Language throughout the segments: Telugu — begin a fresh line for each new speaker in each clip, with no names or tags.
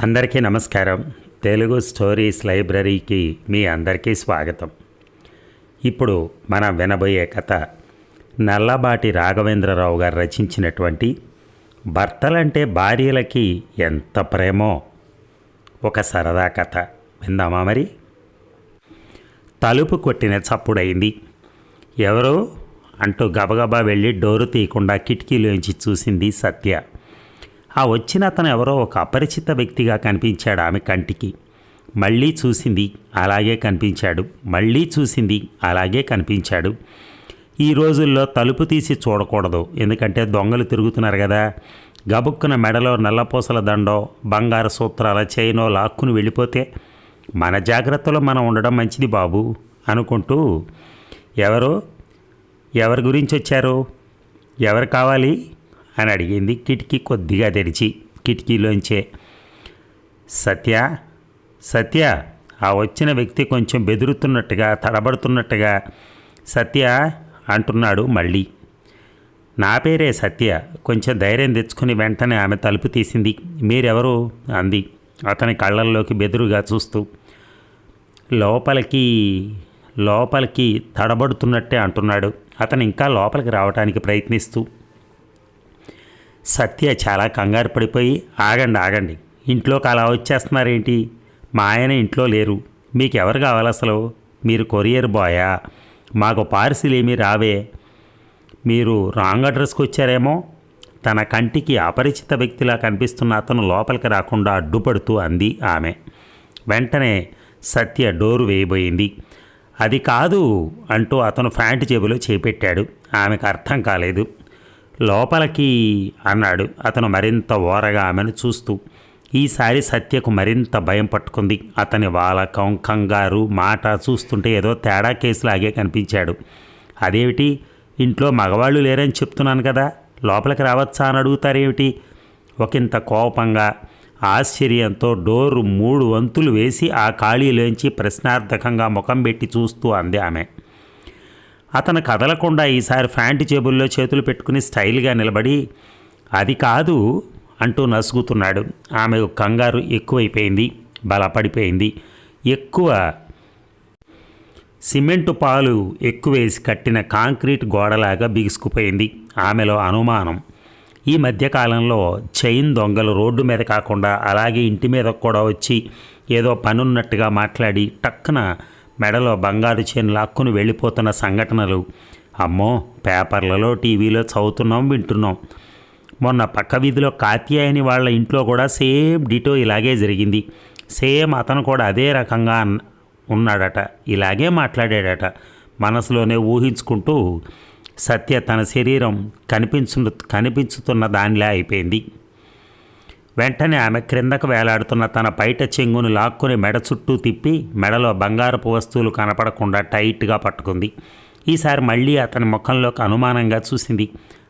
అందరికీ నమస్కారం. తెలుగు స్టోరీస్ లైబ్రరీకి మీ అందరికీ స్వాగతం. ఇప్పుడు మనం వినబోయే కథ నల్లబాటి రాఘవేంద్రరావు గారు రచించినటువంటి భర్తలంటే భార్యలకి ఎంత ప్రేమో. ఒక సరదా కథ. విందామా మరి? తలుపు కొట్టిన చప్పుడైంది. ఎవరు అంటూ గబగబా వెళ్ళి డోరు తీయకుండా కిటికీలోంచి చూసింది సత్య. ఆ వచ్చిన అతను ఎవరో ఒక అపరిచిత వ్యక్తిగా కనిపించాడు ఆమె కంటికి. మళ్ళీ చూసింది అలాగే కనిపించాడు. మళ్ళీ చూసింది అలాగే కనిపించాడు. ఈ రోజుల్లో తలుపు తీసి చూడకూడదు ఎందుకంటే దొంగలు తిరుగుతున్నారు కదా. గబుక్కున మెడలో నల్లపూసల దండో బంగారు సూత్రాల చైనో లాక్కుని వెళ్ళిపోతే మన జాగ్రత్తలో మనం ఉండడం మంచిది బాబు అనుకుంటూ ఎవరు? ఎవరి గురించి వచ్చారు? ఎవరు కావాలి? అని అడిగింది. కిటికీ కొద్దిగా తెరిచి కిటికీలోంచే సత్య సత్య ఆ వచ్చిన వ్యక్తి కొంచెం బెదురుతున్నట్టుగా తడబడుతున్నట్టుగా సత్య అంటున్నాడు మళ్ళీ. నా పేరే సత్య. కొంచెం ధైర్యం తెచ్చుకుని వెంటనే ఆమె తలుపు తీసింది. మీరెవరు? అంది. అతని కళ్ళల్లోకి బెదురుగా చూస్తూ లోపలికి లోపలికి తడబడుతున్నట్టే అంటున్నాడు. అతను ఇంకా లోపలికి రావడానికి ప్రయత్నిస్తూ సత్య చాలా కంగారు పడిపోయి ఆగండి ఆగండి. ఇంట్లోకి అలా వచ్చేస్తున్నారేంటి? మా ఆయన ఇంట్లో లేరు. మీకు ఎవరు కావాలి అసలు? మీరు కొరియర్ బాయా? మాకు పార్సిల్ ఏమీ రావే. మీరు రాంగ్ అడ్రస్కి వచ్చారేమో? తన కంటికి అపరిచిత వ్యక్తిలా కనిపిస్తున్న అతను లోపలికి రాకుండా అడ్డుపడుతూ అంది ఆమె. వెంటనే సత్య డోరు వేయబోయింది. అది కాదు అంటూ అతను ఫ్యాంట్ జేబులో చేపెట్టాడు. ఆమెకు అర్థం కాలేదు. లోపలికి అన్నాడు. అతను మరింత ఓరగా ఆమెను చూస్తూ ఈసారి సత్యకు మరింత భయం పట్టుకుంది. అతని వాలకం కంగారు మాట చూస్తుంటే ఏదో తేడా కేసులాగే కనిపించాడు. అదేమిటి? ఇంట్లో మగవాళ్ళు లేరని చెప్తున్నాను కదా. లోపలికి రావచ్చా అని అడుగుతారేమిటి? ఒకంత కోపంగా ఆశ్చర్యంతో డోరు మూడు వంతులు వేసి ఆ ఖాళీలోంచి ప్రశ్నార్థకంగా ముఖం పెట్టి చూస్తూ అంది ఆమె. అతను కదలకుండా ఈసారి ఫ్యాంట్ జేబుల్లో చేతులు పెట్టుకుని స్టైల్గా నిలబడి అది కాదు అంటూ నసుగుతున్నాడు. ఆమె కంగారు ఎక్కువైపోయింది బలపడిపోయింది. ఎక్కువ సిమెంటు పాలు ఎక్కువేసి కట్టిన కాంక్రీట్ గోడలాగా బిగుసుకుపోయింది ఆమెలో అనుమానం. ఈ మధ్యకాలంలో చైన్ దొంగలు రోడ్డు మీద కాకుండా అలాగే ఇంటి మీద కూడా వచ్చి ఏదో పనున్నట్టుగా మాట్లాడి టక్కున మెడలో బంగారు చేను లాక్కుని వెళ్ళిపోతున్న సంఘటనలు. అమ్మో పేపర్లలో టీవీలో చదువుతున్నాం వింటున్నాం. మొన్న పక్క వీధిలో కాత్యాయని వాళ్ళ ఇంట్లో కూడా సేమ్ డిటో ఇలాగే జరిగింది. సేమ్ అతను కూడా అదే రకంగా ఉన్నాడట. ఇలాగే మాట్లాడాడట. మనసులోనే ఊహించుకుంటూ సత్య తన శరీరం కనిపించు కనిపించుతున్న దానిలా అయిపోయింది. వెంటనే ఆమె క్రిందకు వేలాడుతున్న తన పైట చెంగును లాక్కుని మెడ చుట్టూ తిప్పి మెడలో బంగారపు వస్తువులు కనపడకుండా టైట్గా పట్టుకుంది. ఈసారి మళ్ళీ అతని ముఖంలోకి అనుమానంగా చూసింది.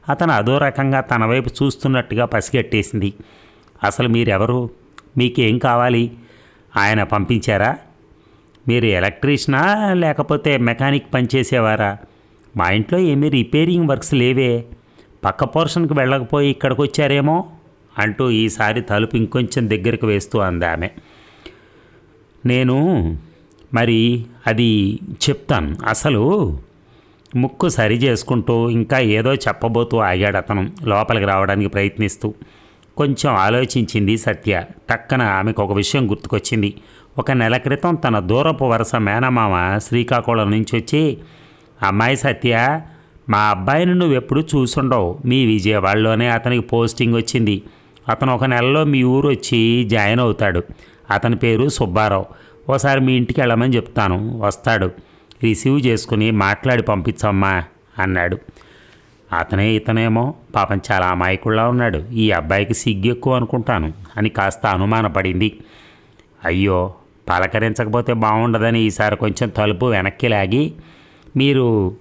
అతను అదో రకంగా తన వైపు చూస్తున్నట్టుగా పసిగట్టేసింది. అసలు మీరెవరు? మీకేం కావాలి? ఆయన పంపించారా? మీరు ఎలక్ట్రీషనా లేకపోతే మెకానిక్ పనిచేసేవారా? మా ఇంట్లో ఏమీ రిపేరింగ్ వర్క్స్ లేవే. పక్క పోర్షన్కి వెళ్ళకపోయి ఇక్కడికి వచ్చారేమో అంటూ ఈసారి తలుపు ఇంకొంచెం దగ్గరకు వేస్తూ అందామె. నేను మరి అది చెప్తాను. అసలు ముక్కు సరి చేసుకుంటూ ఇంకా ఏదో చెప్పబోతూ ఆగాడు అతను లోపలికి రావడానికి ప్రయత్నిస్తూ. కొంచెం ఆలోచించింది సత్య. టక్కన ఆమెకు ఒక విషయం గుర్తుకొచ్చింది. ఒక నెల క్రితం తన దూరపు వరుస మేనమామ శ్రీకాకుళం నుంచి వచ్చి అమ్మాయి సత్య మా అబ్బాయిని నువ్వు ఎప్పుడు చూసుండవు. మీ విజయవాడలోనే అతనికి పోస్టింగ్ వచ్చింది. అతను ఒక నెలలో మీ ఊరు వచ్చి జాయిన్ అవుతాడు. అతని పేరు సుబ్బారావు. ఓసారి మీ ఇంటికి వెళ్ళమని చెప్తాను. వస్తాడు. రిసీవ్ చేసుకుని మాట్లాడి పంపించమ్మా అన్నాడు. అతనే ఇతనేమో పాపం చాలా అమాయకుల్లా ఉన్నాడు. ఈ అబ్బాయికి సిగ్గు ఎక్కువ అనుకుంటాను అని కాస్త అనుమానపడింది. అయ్యో పలకరించకపోతే బాగుండదని ఈసారి కొంచెం తలుపు వెనక్కి లాగి మీరు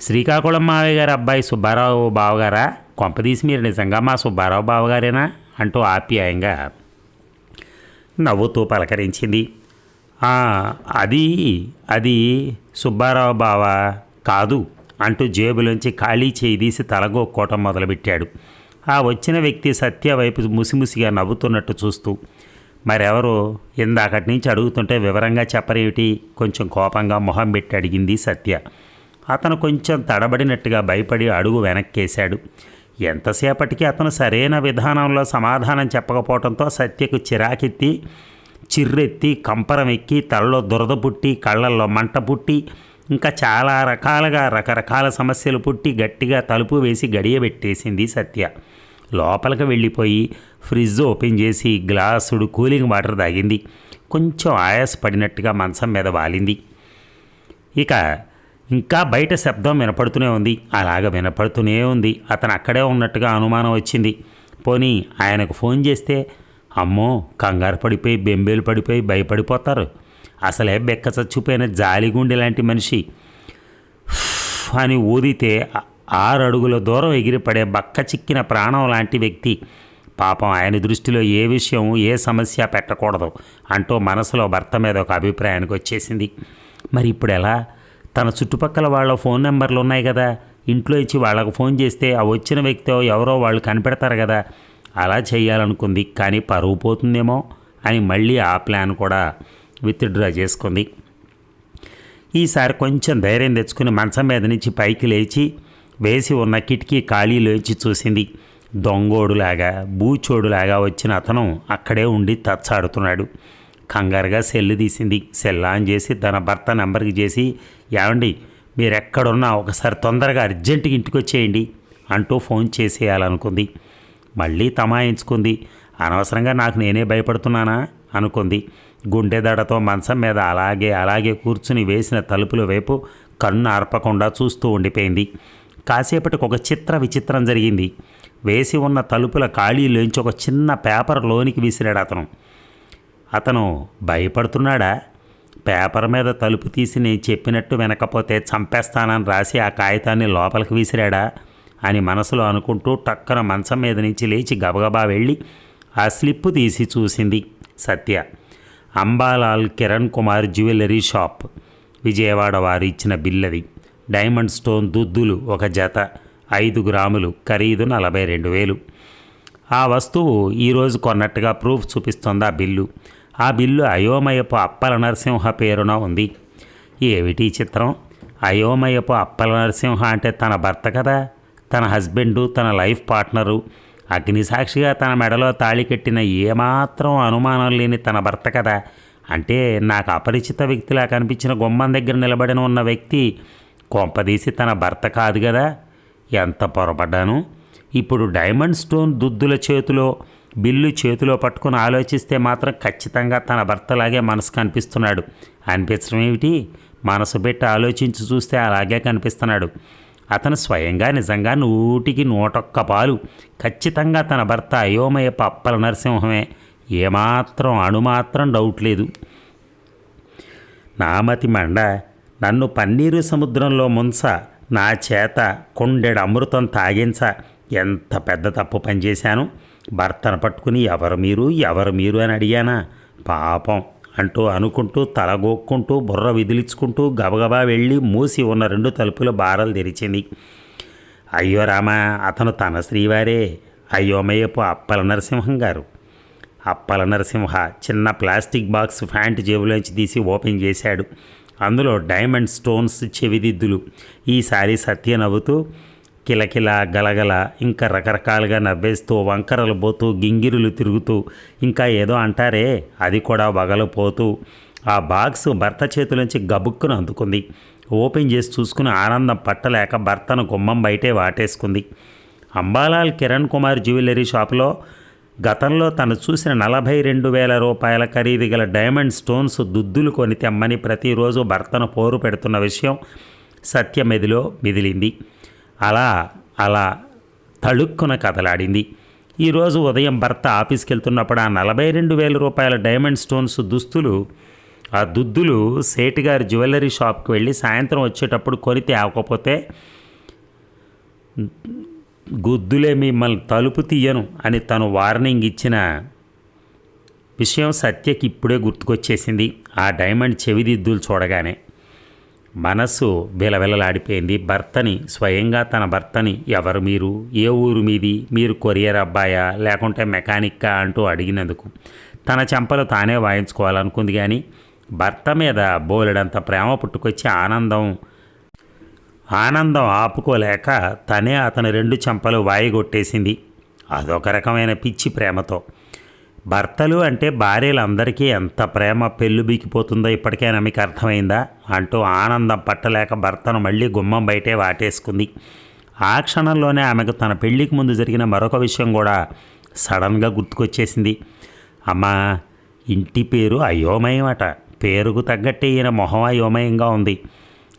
శ్రీకాకుళం మావయ్య గారి అబ్బాయి సుబ్బారావు బావగారా? కొంపదీసి మీరు నిజంగా మా సుబ్బారావు బావగారేనా? అంటూ ఆప్యాయంగా నవ్వుతూ పలకరించింది. అది అది సుబ్బారావు బావ కాదు అంటూ జేబులోంచి ఖాళీ చేయి తీసి తలగొక్కోవటం మొదలుపెట్టాడు. ఆ వచ్చిన వ్యక్తి సత్య వైపు ముసిముసిగా నవ్వుతున్నట్టు చూస్తూ మరెవరు ఇందాకటి నుంచి అడుగుతుంటే వివరంగా చెప్పరేమిటి? కొంచెం కోపంగా మొహం పెట్టి అడిగింది సత్య. అతను కొంచెం తడబడినట్టుగా భయపడి అడుగు వెనక్కేశాడు. ఎంతసేపటికి అతను సరైన విధానంలో సమాధానం చెప్పకపోవడంతో సత్యకు చిరాకెత్తి చిర్రెత్తి కంపరం ఎక్కి తలలో దురద పుట్టి కళ్ళల్లో మంట పుట్టి ఇంకా చాలా రకాలుగా రకరకాల సమస్యలు పుట్టి గట్టిగా తలుపు వేసి గడియబెట్టేసింది సత్య. లోపలికి వెళ్ళిపోయి ఫ్రిడ్జ్ ఓపెన్ చేసి గ్లాసుడు కూలింగ్ వాటర్ తాగింది. కొంచెం ఆయాసపడినట్టుగా మంచం మీద వాలింది. ఇక ఇంకా బయట శబ్దం వినపడుతూనే ఉంది. అలాగ వినపడుతూనే ఉంది. అతను అక్కడే ఉన్నట్టుగా అనుమానం వచ్చింది. పోనీ ఆయనకు ఫోన్ చేస్తే అమ్మో కంగారు పడిపోయి బెంబేలు పడిపోయి భయపడిపోతారు. అసలే బెక్క చచ్చిపోయిన జాలిగుండె లాంటి మనిషి. అని ఊదితే ఆరు అడుగుల దూరం ఎగిరిపడే బక్క చిక్కిన ప్రాణం లాంటి వ్యక్తి. పాపం ఆయన దృష్టిలో ఏ విషయం ఏ సమస్య పెట్టకూడదు అంటూ మనసులో భర్త మీద ఒక అభిప్రాయానికి వచ్చేసింది. మరి ఇప్పుడు ఎలా తన చుట్టుపక్కల వాళ్ళ ఫోన్ నెంబర్లు ఉన్నాయి కదా ఇంట్లో ఇచ్చి వాళ్ళకు ఫోన్ చేస్తే ఆ వచ్చిన వ్యక్తి ఎవరో వాళ్ళు కనిపెడతారు కదా అలా చేయాలనుకుంది కానీ పరువు పోతుందేమో అని మళ్ళీ ఆ ప్లాన్ కూడా విత్డ్రా చేసుకుంది. ఈసారి కొంచెం ధైర్యం తెచ్చుకుని మంచం మీద నుంచి పైకి లేచి వేసి ఉన్న కిటికీ ఖాళీ లేచి చూసింది. దొంగోడులాగా బూచోడులాగా వచ్చిన అతను అక్కడే ఉండి తచ్చాడుతున్నాడు. కంగారుగా సెల్లు తీసింది. సెల్ ఆన్ చేసి తన భర్త నెంబర్కి చేసి ఏమండి మీరు ఎక్కడున్నా ఒకసారి తొందరగా అర్జెంటుగా ఇంటికి వచ్చేయండి అంటూ ఫోన్ చేసేయాలనుకుంది. మళ్ళీ తమాయించుకుంది. అనవసరంగా నాకు నేనే భయపడుతున్నానా? అనుకుంది. గుండె దడతో మంచం మీద అలాగే అలాగే కూర్చుని వేసిన తలుపుల వైపు కన్ను ఆర్పకుండా చూస్తూ ఉండిపోయింది. కాసేపటికి ఒక చిత్ర విచిత్రం జరిగింది. వేసి ఉన్న తలుపుల ఖాళీలోంచి ఒక చిన్న పేపర్ లోనికి విసిరాడు అతను. అతను భయపడుతున్నాడా? పేపర్ మీద తలుపు తీసి నేను చెప్పినట్టు వినకపోతే చంపేస్తానని రాసి ఆ కాగితాన్ని లోపలికి విసిరాడా? అని మనసులో అనుకుంటూ టక్కన మంచం మీద నుంచి లేచి గబగబా వెళ్ళి ఆ స్లిప్ తీసి చూసింది సత్య. Ambalal Kiran Kumar jewellery shop. Vijayawada వారు ఇచ్చిన బిల్లది. డైమండ్ స్టోన్ దుద్దులు ఒక జత. ఐదు గ్రాములు ఖరీదు నలభై రెండు వేలు. ఆ వస్తువు ఈరోజు కొన్నట్టుగా ప్రూఫ్ చూపిస్తోంది ఆ బిల్లు. ఆ బిల్లు అయోమయపు అప్పల నరసింహ పేరున ఉంది. ఏమిటి చిత్రం? అయోమయపు అప్పల నరసింహ అంటే తన భర్త కదా? తన హస్బెండు తన లైఫ్ పార్ట్నరు. అగ్నిసాక్షిగా తన మెడలో తాళి కట్టిన ఏమాత్రం అనుమానం లేని తన భర్త కదా? అంటే నాకు అపరిచిత వ్యక్తిలా కనిపించిన గుమ్మం దగ్గర నిలబడిన ఉన్న వ్యక్తి కొంపదీసి తన భర్త కాదు కదా? ఎంత పొరపడ్డాను? ఇప్పుడు డైమండ్ స్టోన్ దుద్దుల చేతిలో బిల్లు చేతిలో పట్టుకుని ఆలోచిస్తే మాత్రం ఖచ్చితంగా తన భర్తలాగే మనసు కనిపిస్తున్నాడు. అనిపించడం ఏమిటి? మనసు పెట్టి ఆలోచించి చూస్తే అలాగే కనిపిస్తున్నాడు. అతను స్వయంగా నిజంగా నూటికి నూటొక్క పాలు. ఖచ్చితంగా తన భర్త అయోమయ పప్పల నరసింహమే. ఏమాత్రం అణుమాత్రం డౌట్ లేదు. నామతి మండ నన్ను పన్నీరు సముద్రంలో ముంచ నా చేత కొండెడు అమృతం తాగించ. ఎంత పెద్ద తప్పు పనిచేశాను? భర్తను పట్టుకుని ఎవరు మీరు? ఎవరు మీరు? అని అడిగానా. పాపం అంటూ అనుకుంటూ తలగోక్కుంటూ బుర్ర విదిలించుకుంటూ గబగబా వెళ్ళి మూసి ఉన్న రెండు తలుపుల బారలు తెరిచింది. అయ్యో రామా అతను తన శ్రీవారే అయ్యోమయ్యపు అప్పల నరసింహం గారు. అప్పల నరసింహ చిన్న ప్లాస్టిక్ బాక్స్ ఫ్యాంట్ జేబులోంచి తీసి ఓపెన్ చేశాడు. అందులో డైమండ్ స్టోన్స్ చెవిదిద్దులు. ఈసారి సత్య నవ్వుతూ కిలకిల గలగల ఇంకా రకరకాలుగా నవ్వేస్తూ వంకరలు పోతూ గింగిరులు తిరుగుతూ ఇంకా ఏదో అంటారే అది కూడా వగలపోతూ ఆ బాక్స్ భర్త చేతిలోంచి గబుక్కును అందుకుంది. ఓపెన్ చేసి చూసుకుని ఆనందం పట్టలేక భర్తను గుమ్మం బయటే వాటేసుకుంది. అంబాలాల్ కిరణ్ కుమార్ జ్యువెలరీ షాప్లో గతంలో తను చూసిన నలభై రెండు వేల రూపాయల ఖరీదు గల డైమండ్ స్టోన్స్ దుద్దులు కొని తెమ్మని ప్రతిరోజు భర్తను పోరు పెడుతున్న విషయం సత్యమెదిలో మిదిలింది అలా అలా తళుక్కున కదలాడింది ఈరోజు ఉదయం భర్త ఆఫీస్కి వెళ్తున్నప్పుడు ఆ నలభై రెండు వేల రూపాయల డైమండ్ స్టోన్స్ దుస్తులు ఆ దుద్దులు సేటుగారి జ్యువెలరీ షాప్కి వెళ్ళి సాయంత్రం వచ్చేటప్పుడు కొని తేవకపోతే గుద్దులే మిమ్మల్ని తలుపు తీయను అని తను వార్నింగ్ ఇచ్చిన విషయం సత్యకి ఇప్పుడే గుర్తుకొచ్చేసింది. ఆ డైమండ్ చెవిదిద్దులు చూడగానే మనస్సు విలవిలలాడిపోయింది. భర్తని స్వయంగా తన భర్తని ఎవరు మీరు? ఏ ఊరు మీది? మీరు కొరియర్ అబ్బాయా? లేకుంటే మెకానిక్కా? అంటూ అడిగినందుకు. తన చెంపలు తానే వాయించుకోవాలనుకుంది కానీ భర్త మీద బోలెడంత ప్రేమ పుట్టుకొచ్చి ఆనందం ఆనందం ఆపుకోలేక తనే అతని రెండు చెంపలు వాయిగొట్టేసింది. అదొక రకమైన పిచ్చి ప్రేమతో. భర్తలు అంటే భార్యలందరికీ ఎంత ప్రేమ పెళ్ళు బీకిపోతుందో ఇప్పటికైనా మీకు అర్థమైందా? అంటూ ఆనందం పట్టలేక భర్తను మళ్ళీ గుమ్మం బయటే వాటేసుకుంది. ఆ క్షణంలోనే ఆమెకు తన పెళ్ళికి ముందు జరిగిన మరొక విషయం కూడా సడన్గా గుర్తుకొచ్చేసింది. అమ్మా ఇంటి పేరు అయోమయం అట పేరుకు తగ్గట్టే ఈయన మొహం అయోమయంగా ఉంది.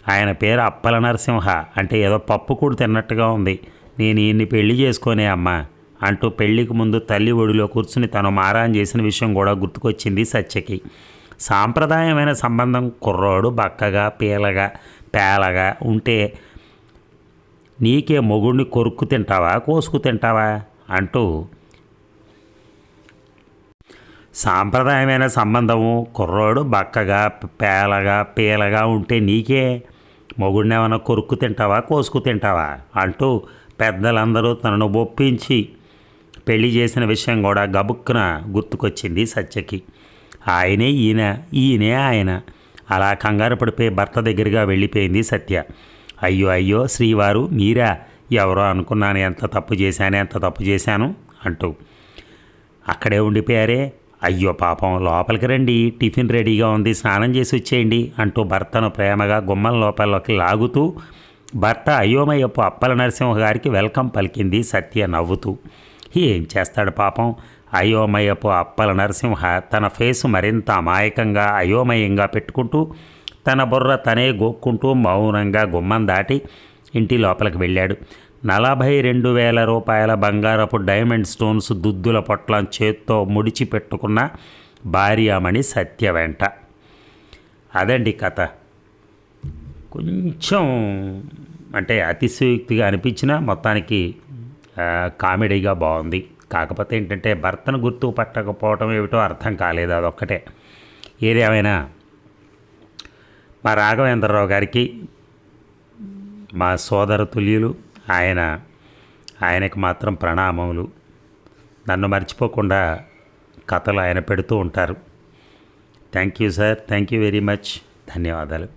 ఆయన పేరు అప్పల నరసింహ అంటే ఏదో పప్పు కూడా తిన్నట్టుగా ఉంది. నేను ఈయన్ని పెళ్ళి చేసుకునే అమ్మా. అంటూ పెళ్ళికి ముందు తల్లి ఒడిలో కూర్చుని తను మారాన్ చేసిన విషయం కూడా గుర్తుకొచ్చింది సత్యకి. సాంప్రదాయమైన సంబంధం కుర్రోడు బక్కగా పీలగా పేలగా ఉంటే నీకే మొగుడిని కొరుక్కు తింటావా కోసుకు తింటావా అంటూ సాంప్రదాయమైన సంబంధము కుర్రోడు బక్కగా పేలగా పీలగా ఉంటే నీకే మొగుడిని ఏమైనా కొరుక్కు తింటావా కోసుకు తింటావా అంటూ పెద్దలందరూ తనను ఒప్పించి పెళ్ళి చేసిన విషయం కూడా గబుక్కున గుర్తుకొచ్చింది సత్యకి. ఆయనే ఈయన ఈయనే ఆయన. అలా కంగారు పడిపోయి భర్త దగ్గరగా వెళ్ళిపోయింది సత్య. అయ్యో అయ్యో శ్రీవారు మీరా? ఎవరో అనుకున్నాను ఎంత తప్పు చేశాను ఎంత తప్పు చేశాను? అంటూ. అక్కడే ఉండిపోయారే. అయ్యో పాపం లోపలికి రండి టిఫిన్ రెడీగా ఉంది స్నానం చేసి వచ్చేయండి అంటూ భర్తను ప్రేమగా గుమ్మం లోపలికి లాగుతూ భర్త అయోమయ్యపు అప్పల నరసింహ గారికి వెల్కమ్ పలికింది సత్య నవ్వుతూ. ఏం చేస్తాడు పాపం? అయోమయపు అప్పల నరసింహ తన ఫేసు మరింత అమాయకంగా అయోమయంగా పెట్టుకుంటూ తన బుర్ర తనే గోక్కుంటూ మౌనంగా గుమ్మం దాటి ఇంటి లోపలికి వెళ్ళాడు. నలభై రెండు వేల రూపాయల బంగారపు డైమండ్ స్టోన్స్ దుద్దుల పొట్లం చేత్తో ముడిచి పెట్టుకున్న భార్యామణి సత్య వెంట. అదండి కథ. కొంచెం అంటే అతిశయోక్తిగా అనిపించిన మొత్తానికి కామెడీగా బాగుంది. కాకపోతే ఏంటంటే భర్తను గుర్తు పట్టకపోవటం ఏమిటో అర్థం కాలేదు అదొక్కటే. ఏదేమైనా మా రాఘవేంద్రరావు గారికి మా సోదర తుల్యులు ఆయన ఆయనకు మాత్రం ప్రణామములు. నన్ను మర్చిపోకుండా కథలు ఆయన పెడుతూ ఉంటారు. Thank you sir. Thank you very much. ధన్యవాదాలు.